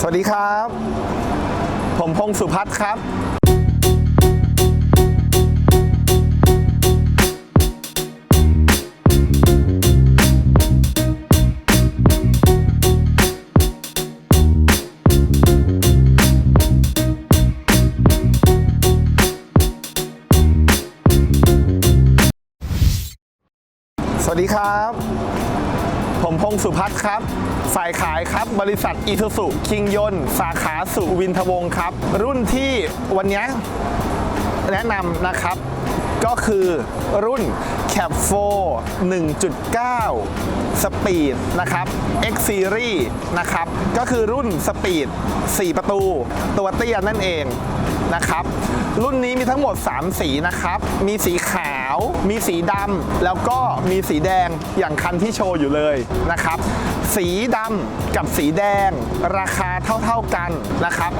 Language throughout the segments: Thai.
สวัสดีครับ ผมพงศ์สุพัฒน์ครับ สวัสดีครับ มพงศ์สุพัฒน์ครับฝ่ายขายครับ บริษัทอี u สุคิงยนสาขาสุวินทวงศ์ครับ รุ่นที่วันนี้แนะนำนะครับ ก็คือรุ่น Cap 4 1.9 Speed นะครับ X Series นะครับ ก็คือรุ่น Speed 4 ประตู ตัวเตี้ยนั่นเอง นะครับ รุ่นนี้มีทั้งหมด 3 สีนะครับ มีสีขาว มีสีดำแล้วก็มีสีแดงอย่างคันที่โชว์อยู่เลยนะครับ สีดำกับสีแดงราคา เท่า ๆกันนะครับ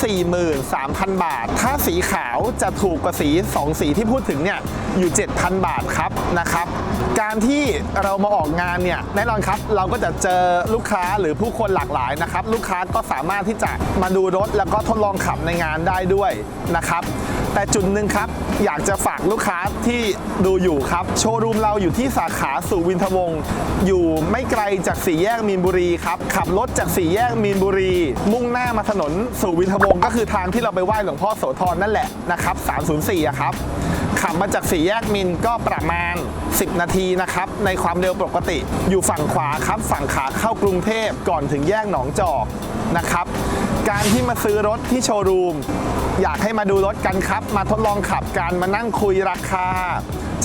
843,000 บาท ถ้าสีขาวจะถูกกว่าสี 2 สีที่พูดถึงเนี่ยอยู่ 7,000 บาทครับนะครับ การที่เรามาออกงานเนี่ยแน่นอนครับเราก็จะเจอลูกค้าหรือผู้คนหลากหลายนะครับ ลูกค้าก็สามารถที่จะมาดูรถแล้วก็ทดลองขับในงานได้ด้วยนะครับ แต่จุดหนึ่งครับ อยากจะฝากลูกค้าที่ดูอยู่ครับ โชว์รูมเราอยู่ที่สาขาสุวินทวงศ์อยู่ไม่ไกลจากสี่แยกมีนบุรีครับขับรถจากสี่แยกมีนบุรี มุ่งหน้ามาถนนสุวินทวงศ์ก็คือทางที่เราไปไหว้หลวงพ่อโสธรนั่นแหละนะครับ304อะครับ ขับมาจากสี่แยกมินก็ประมาณ 10 นาทีนะครับ ในความเร็วปกติ อยู่ฝั่งขวาครับ ฝั่งขาเข้ากรุงเทพก่อนถึงแยกหนองจอกนะครับ การที่มาซื้อรถที่โชว์รูม อยากให้มาดูรถกันครับ มาทดลองขับกันมานั่งคุยราคา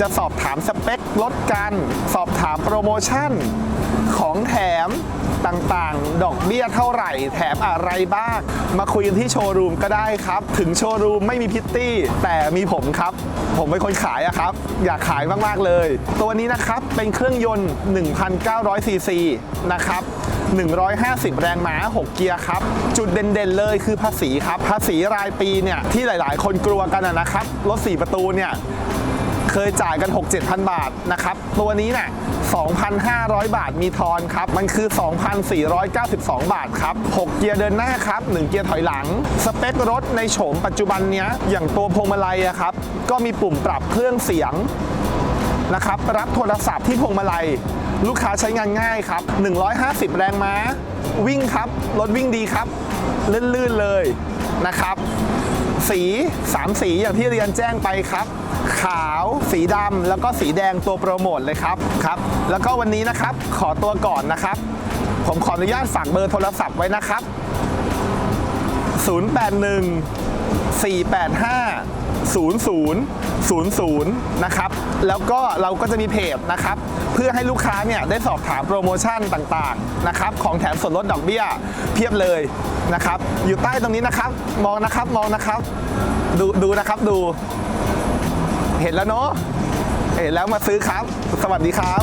จะสอบถามสเปครถกัน สอบถามโปรโมชั่น ของแถมต่างๆ ดอกเบี้ยเท่าไหร่ แถมอะไรบ้าง มาคุยกันที่โชว์รูมก็ได้ครับ ถึงโชว์รูมไม่มีพิตตี้ แต่มีผมครับ ผมเป็นคนขายอะครับ อยากขายมาก ๆ เลย ตัวนี้นะครับ เป็นเครื่องยนต์ 1,900 ซีซีนะครับ150 แรงม้า 6 เกียร์ครับ จุดเด่นๆเลยคือภาษีครับ ภาษีรายปีเนี่ย ที่หลายๆ คนกลัวกันนะครับ รถ 4 ประตูเนี่ย เคยจ่ายกัน 6-7,000 บาทนะครับ ตัวนี้เนี่ย2,500 บาทมีทอนครับ มันคือ 2,492 บาทครับ 6 เกียร์เดินหน้าครับ 1 เกียร์ถอยหลัง สเปครถในโฉมปัจจุบันเนี้ย อย่างตัวพวงมาลัยอะครับ ก็มีปุ่มปรับเครื่องเสียงนะครับ รับโทรศัพท์ที่พวงมาลัย ลูกค้าใช้งานง่ายครับ 150 แรงม้า วิ่งครับ รถวิ่งดีครับ ลื่นๆเลยนะครับ สี3สีอย่างที่เรียนแจ้งไปครับ ขาวสีดำแล้วก็สีแดงตัวโปรโมทเลยครับครับ แล้วก็วันนี้นะครับขอตัวก่อนนะครับ ผมขออนุญาตฝากเบอร์โทรศัพท์ไว้นะครับ 081 485 0000 นะครับ แล้วก็เราก็จะมีเพจนะครับ เพื่อให้ลูกค้าเนี่ยได้สอบถามโปรโมชั่นต่างๆนะครับ ของแถมส่วนลดดอกเบี้ยเพียบเลยนะครับ อยู่ใต้ตรงนี้นะครับ มองนะครับ มองนะครับ ดูดูนะครับดู เห็นแล้วเนาะ เห็นแล้วมาซื้อครับ สวัสดีครับ